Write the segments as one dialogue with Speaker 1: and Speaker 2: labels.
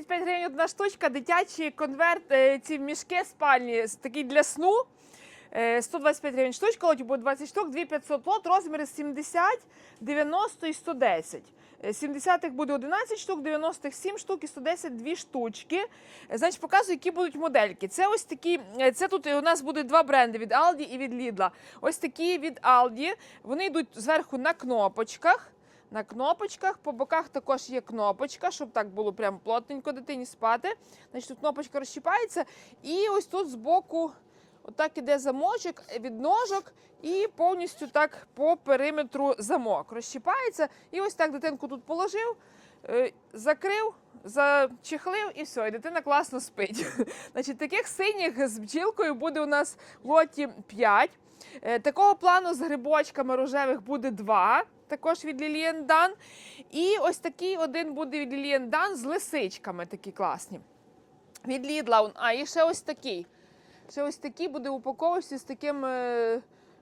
Speaker 1: 125 гривень одна штучка, дитячі конверт, е, ці мішки спальні, такі для сну. Е, 125 гривень штучка, лоті буде 20 штук, 2500 лот, розміри 70, 90 і 110. Е, 70-х буде 11 штук, 90-х 7 штук і 110 2 штучки. Е, Значить, показую, які будуть модельки. Це ось такі, е, це тут у нас буде два бренди від Aldi і від Lidl. Ось такі від Aldi. Вони йдуть зверху на кнопочках. На кнопочках, по боках також є кнопочка, щоб так було прям плотненько дитині спати. Значить, тут кнопочка розщіпається. І ось тут збоку отак іде замочок від ножок і повністю так по периметру замок розщіпається. І ось так дитинку тут положив, е, закрив, зачехлив і все, і дитина класно спить. Значить, таких синіх з бджілкою буде у нас в лоті 5. Е, Такого плану з грибочками рожевих буде 2, також від Lilian Дан. І ось такий один буде від Lilian Дан з лисичками, такі класні. Від Lidl. А і ще ось такий. Ще ось такий буде в з таким.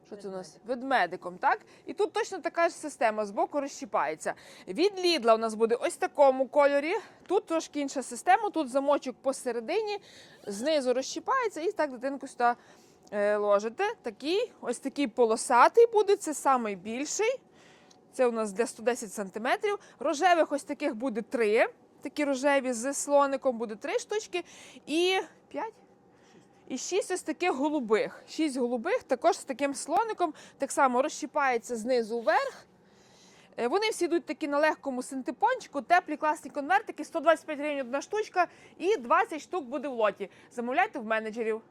Speaker 1: Що це у нас? Ведмедиком, так? І тут точно така ж система, збоку розщіпається. Від Lidl у нас буде ось такому кольорі. Тут трошки інша система, тут замочок посередині, знизу розщіпається і так дитинку сюди е, ложите. Такий, ось такий полосатий буде, це самий більший. Це у нас для 110 см. Рожевих ось таких буде три. Такі рожеві з слоником буде три штучки. І п'ять. І шість ось таких голубих. Шість голубих, також з таким слоником, так само розщіпається знизу вверх. Е, Вони всі йдуть такі на легкому синтепончику, теплі класні конвертики, 125 гривень одна штучка і 20 штук буде в лоті. Замовляйте в менеджерів.